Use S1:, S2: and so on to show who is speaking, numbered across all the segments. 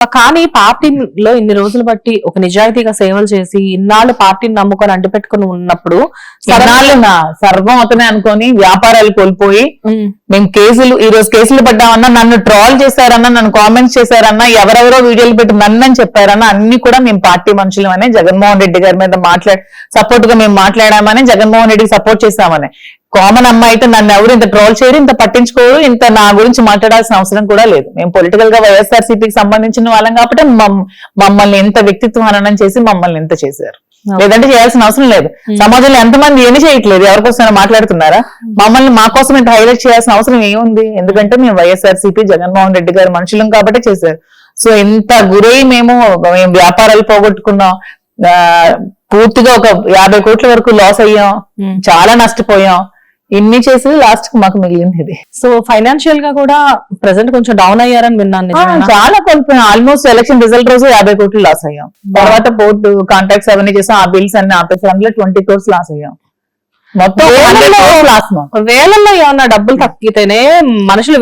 S1: కానీ పార్టీలో ఇన్ని రోజులు బట్టి ఒక నిజాయితీగా సేవలు చేసి ఇన్నాళ్ళు పార్టీని నమ్ముకొని అంటిపెట్టుకుని ఉన్నప్పుడు
S2: సర్వం అవుతున్నాయి అనుకొని వ్యాపారాలు కోల్పోయి మేము కేసులు ఈ రోజు కేసులు పడ్డామన్నా నన్ను ట్రాల్ చేశారన్నా నన్ను కామెంట్స్ చేశారన్నా ఎవరెవరో వీడియోలు పెట్టి నన్ను అని చెప్పారన్నా అన్ని కూడా మేము పార్టీ మనుషులమనే జగన్మోహన్ రెడ్డి గారి మీద మాట్లాడి సపోర్ట్గా మేము మాట్లాడామని జగన్మోహన్ రెడ్డికి సపోర్ట్ చేశామని. కామన్ అమ్మాయి అయితే నన్ను ఎవరు ఇంత ట్రోల్ చేయరు ఇంత పట్టించుకోరు ఇంత నా గురించి మాట్లాడాల్సిన అవసరం కూడా లేదు. మేము పొలిటికల్గా వైఎస్ఆర్ సిపికి సంబంధించిన వాళ్ళం కాబట్టి మమ్- మమ్మల్ని ఎంత వ్యక్తిత్వ హననం చేసి మమ్మల్ని ఎంత చేశారు. లేదంటే చేయాల్సిన అవసరం లేదు. సమాజంలో ఎంతమంది ఏమి చేయట్లేదు ఎవరికోసం మాట్లాడుతున్నారా? మమ్మల్ని మా కోసం ఇంత హైలైట్ చేయాల్సిన అవసరం ఏముంది? ఎందుకంటే మేము వైఎస్ఆర్ సిపి జగన్మోహన్ రెడ్డి గారి మనుషులం కాబట్టి చేశారు. సో ఇంత గురై మేము మేము వ్యాపారాలు పోగొట్టుకున్నాం పూర్తిగా ఒక యాభై కోట్ల వరకు లాస్ అయ్యాం. చాలా నష్టపోయాం. ఇన్ని చేసి లాస్ట్కి మాకు మిగిలింది. ఇది
S1: సో ఫైనాన్షియల్గా కూడా ప్రెసెంట్ కొంచెం డౌన్ అయ్యారని విన్నాను?
S2: చాలా కోల్పోయాం ఆల్మోస్ట్ ఎలక్షన్ రిజల్ట్ రోజు యాభై కోట్లు లాస్ అయ్యాం. తర్వాత పోర్టు కాంట్రాక్ట్స్ అవన్నీ చేసాం ఆ బిల్స్ అన్ని ఆపేసి ట్వంటీ క్రోర్స్ లాస్ అయ్యాం. మొత్తం
S1: వేలల్లో ఏమన్నా డబ్బులు తగ్గితేనే మనుషులు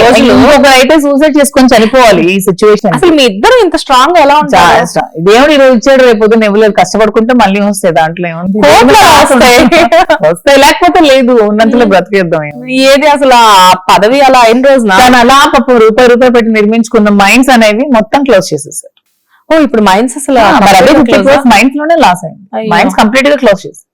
S1: రోజులు.
S2: అయితే సూసైడ్ చేసుకొని చనిపోవాలి ఈ సిచ్యువేషన్
S1: అసలు మీ ఇద్దరు ఇంత స్ట్రాంగ్ ఎలా ఉంటారు?
S2: దేవుడు ఈ రోజు ఇచ్చాడు రేపు పొద్దున్న ఇవ్వలేదు కష్టపడుకుంటే మళ్ళీ వస్తాయి దాంట్లో ఏముంది?
S1: వస్తాయి.
S2: లేకపోతే లేదు ఉన్నంతలో బ్రతికేద్దాం.
S1: ఏది అసలు ఆ పదవి అలా అయిన రోజున?
S2: అలా పాపం రూపాయి రూపాయి పెట్టి నిర్మించుకున్న మైండ్స్ అనేవి మొత్తం క్లోజ్ చేసేసారు
S1: ఓ ఇప్పుడు మైండ్స్ అసలు
S2: మైండ్స్లోనే లాస్ అయింది. మైండ్స్ కంప్లీట్గా క్లోజ్ చేసి
S1: ఉమ్,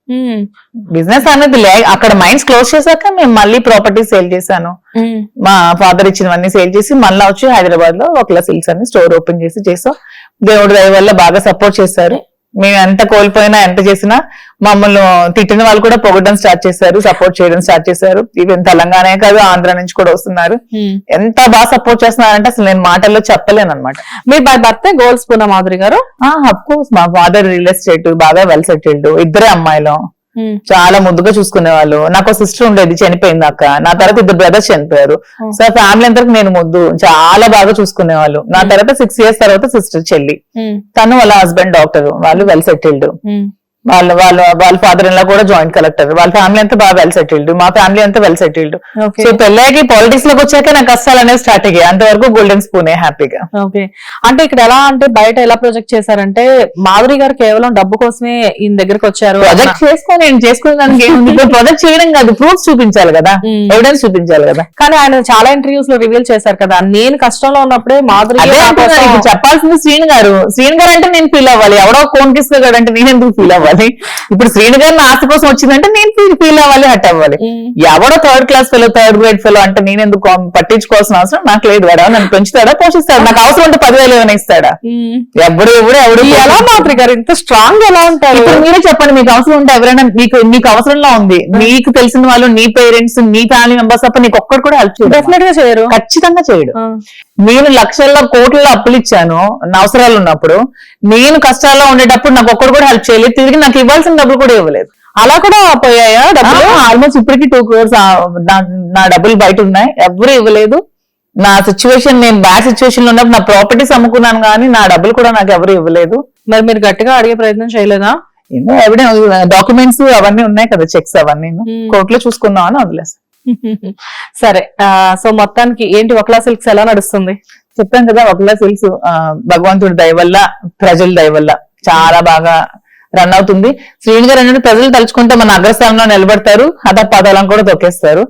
S2: బిజినెస్ అనేది లే అక్కడ మైండ్స్ క్లోజ్ చేశాక మేము మళ్ళీ ప్రాపర్టీ సేల్ చేశాను.
S1: ఉమ్,
S2: మా ఫాదర్ ఇచ్చినవన్నీ సేల్ చేసి మళ్ళీ వచ్చి హైదరాబాద్లో ఒక సిల్క్స్ అన్ని స్టోర్ ఓపెన్ చేసి చేసాం. దేవుడి దయ వల్ల బాగా సపోర్ట్ చేశారు. మేము ఎంత కోల్పోయినా ఎంత చేసినా మమ్మల్ని తిట్టిన వాళ్ళు కూడా పొగడం స్టార్ట్ చేశారు సపోర్ట్ చేయడం స్టార్ట్ చేశారు. ఈవెన్ తెలంగాణ కాదు ఆంధ్ర నుంచి కూడా వస్తున్నారు. ఎంత బాగా సపోర్ట్ చేస్తున్నారంటే అసలు నేను మాటల్లో చెప్పలేను అనమాట
S1: మీ by birth goals Poona Madhuri గారు?
S2: అఫ్ కోర్స్ మా ఫాదర్ రియల్ ఎస్టేట్ బాగా వెల్ సెటిల్డ్ ఇద్దరే అమ్మాయిలు. చాలా ముద్దుగా చూసుకునే వాళ్ళు నాకు సిస్టర్ ఉండేది చనిపోయింది అక్క. నా తర్వాత ఇద్దరు బ్రదర్స్ చనిపోయారు. సో ఫ్యామిలీ అంతకు నేను ముద్దు. చాలా బాగా చూసుకునే వాళ్ళు నా తర్వాత సిక్స్ ఇయర్స్ తర్వాత సిస్టర్ చెల్లి. తను వాళ్ళ హస్బెండ్ డాక్టర్ వాళ్ళు వెల్ సెటిల్డ్. వాళ్ళ వాళ్ళ వాళ్ళ ఫాదర్ ఇన్ లా కూడా జాయింట్ కలెక్టర్ వాళ్ళ ఫ్యామిలీ అంతా బాగా వెల్ సెటిల్డ్ మా ఫ్యామిలీ అంతా వెల్ సెటిల్డ్ సో పెళ్ళాకి పాలిటిక్స్లోకి వచ్చాక నాకు కష్టాలు అనేవి స్టార్ట్ అయ్యాయి అంతవరకు గోల్డెన్ స్పూనే హ్యాపీగా
S1: ఓకే అంటే ఇక్కడ ఎలా అంటే బయట ఎలా ప్రొజెక్ట్ చేశారంటే మాధురి గారు కేవలం డబ్బు కోసమే ఈయన దగ్గరికి వచ్చారు.
S2: ప్రాజెక్ట్ చేసుకో నేను చేసుకునే దానికి ఏముంది ఇప్పుడు ప్రాజెక్ట్ చేయడం కాదు ప్రూఫ్ చూపించాలి కదా.
S1: Hmm.
S2: ఎవిడెన్స్ చూపించాలి కదా.
S1: కానీ ఆయన చాలా ఇంటర్వ్యూస్లో రివీల్ చేశారు కదా. నేను కష్టంలో ఉన్నప్పుడే మాధురి కోసం-
S2: చెప్పాల్సింది శ్రీను గారు. శ్రీను గారు అంటే నేను ఫీల్ అవ్వాలి. ఎవడో కోన్ కిస్క అంటే నేను ఎందుకు ఫీల్ అవ్వాలి? ఇప్పుడు శ్రీను గారు నా ఆస్తి కోసం వచ్చిందంటే నేను ఫీల్ అవ్వాలి హట్ అవ్వాలి. ఎవడో third class fellow third grade fellow అంటే నేను ఎందుకు పట్టించుకోవాల్సిన అవసరం? నాకు లేదు వాడు. నన్ను పెంచుతాడా? పోషిస్తాడు? నాకు అవసరం ఉంటే పదివేలు ఏమైనా ఇస్తాడా?
S1: ఉమ్.
S2: ఎవడు ఎవడు ఎవడు
S1: ఎలా మాధురి గారు ఇంత స్ట్రాంగ్ ఎలా ఉంటారు?
S2: ఇప్పుడు మీరే చెప్పండి మీకు అవసరం ఉంటే ఎవరైనా మీకు మీకు అవసరంలో ఉంది. మీకు తెలిసిన వాళ్ళు నీ పేరెంట్స్ నీ ఫ్యామిలీ మెంబర్స్ తప్ప నీకు ఒక్కడు కూడా హెల్ప్ చేయడు.
S1: డెఫినెట్గా చేయరు.
S2: ఖచ్చితంగా చేయడు. నేను లక్షల్లో కోట్లలో అప్పులు ఇచ్చాను నా అవసరాలు ఉన్నప్పుడు. నేను కష్టాల్లో ఉండేటప్పుడు నాకు ఒక్కడు కూడా హెల్ప్ చేయలేదు. తిరిగి నాకు ఇవ్వాల్సిన డబ్బులు కూడా ఇవ్వలేదు.
S1: అలా కూడా పోయాయా డబ్బులు?
S2: ఆల్మోస్ట్ ఇప్పటికి టూ క్రోర్స్ నా డబ్బులు బయట ఉన్నాయి. ఎవరు ఇవ్వలేదు. నా సిచ్యువేషన్ నేను బ్యాడ్ సిచ్యువేషన్లో ఉన్నప్పుడు నా ప్రాపర్టీస్ అమ్ముకున్నాను కానీ నా డబ్బులు కూడా నాకు ఎవరు ఇవ్వలేదు.
S1: మరి మీరు గట్టిగా అడిగే ప్రయత్నం చేయలేదా?
S2: ఎవిడెన్స్ డాక్యుమెంట్స్ అవన్నీ ఉన్నాయి కదా చెక్స్ అవన్నీ. కోర్టులో చూసుకుందాం అని వదిలేసి.
S1: సరే సో మొత్తానికి ఏంటి ఒకలా సిల్క్స్ ఎలా నడుస్తుంది?
S2: చెప్పాను కదా ఒకలా ఆ, భగవంతుడి దయ వల్ల ప్రజల దయ వల్ల చాలా బాగా రన్ అవుతుంది. శ్రీని గారు అంటే ప్రజలు తలుచుకుంటే మన అగ్రస్థానంలో నిలబెడతారు హఠ పాదాలను కూడా తొక్కేస్తారు.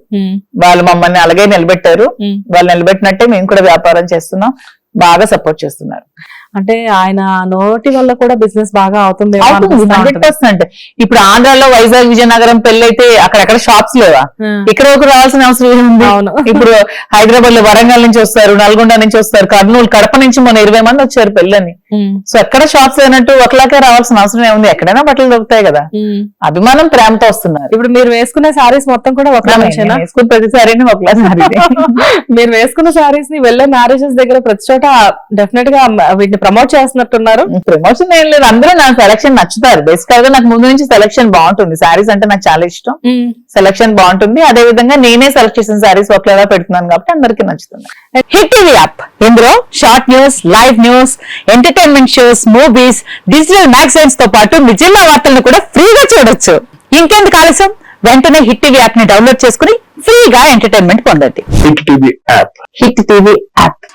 S2: వాళ్ళు మమ్మల్ని అలాగే నిలబెట్టారు. వాళ్ళు నిలబెట్టినట్టే మేము కూడా వ్యాపారం చేస్తున్నాం. బాగా సపోర్ట్ చేస్తున్నారు.
S1: అంటే ఆయన నోటి వల్ల కూడా బిజినెస్ బాగా అవుతుంది
S2: హండ్రెడ్ పర్సెంట్. ఇప్పుడు ఆంధ్రాలో వైజాగ్ విజయనగరం పెళ్ళైతే అక్కడక్కడ షాప్స్ లేవా? ఇక్కడ వరకు రావాల్సిన అవసరం ఏముంది?
S1: అవును.
S2: ఇప్పుడు హైదరాబాద్లో వరంగల్ నుంచి వస్తారు నల్గొండ నుంచి వస్తారు కర్నూలు కడప నుంచి మొన్న ఇరవై మంది వచ్చారు పెళ్ళని. సో ఎక్కడ షాప్స్ అయినట్టు ఒకలాగే రావాల్సిన అవసరం ఏముంది? ఎక్కడైనా బట్టలు దొరుకుతాయి కదా. అభిమానం ప్రేమతో వస్తున్నారు.
S1: ఇప్పుడు మీరు వేసుకునే సారీస్ మొత్తం కూడా
S2: వేసుకున్న ప్రతిసారి ఒకలా సారీ
S1: మీరు వేసుకున్న సారీస్ని వెళ్ళే మ్యారేజెస్ దగ్గర ప్రతి చోట డెఫినెట్గా వీటిని ప్రమోట్ చేస్తున్నట్టున్నారు.
S2: ప్రమోషన్ ఏం లేదు. అందరూ నా సెలక్షన్ నచ్చుతారు. బేసికల్గా నాకు ముందు నుంచి సెలక్షన్ బాగుంటుంది. శారీస్ అంటే నాకు చాలా ఇష్టం. సెలక్షన్ బాగుంటుంది. అదే విధంగా నేనే సెలెక్ట్ చేసిన శారీస్ ఒకలాగా పెడుతున్నాను కాబట్టి అందరికీ నచ్చుతుంది.
S3: హిట్ టీవీ యాప్ ఇందులో short news live news entertainment shows movies digital మ్యాగజైన్స్తో పాటు మీ జిల్లా వార్తలను కూడా ఫ్రీగా చూడొచ్చు. ఇంకెందుకు ఆలస్యం? వెంటనే హిట్ టీవీ యాప్ని డౌన్లోడ్ చేసుకుని ఫ్రీగా ఎంటర్టైన్మెంట్ పొందండి.
S4: Hit TV app
S3: Hit TV app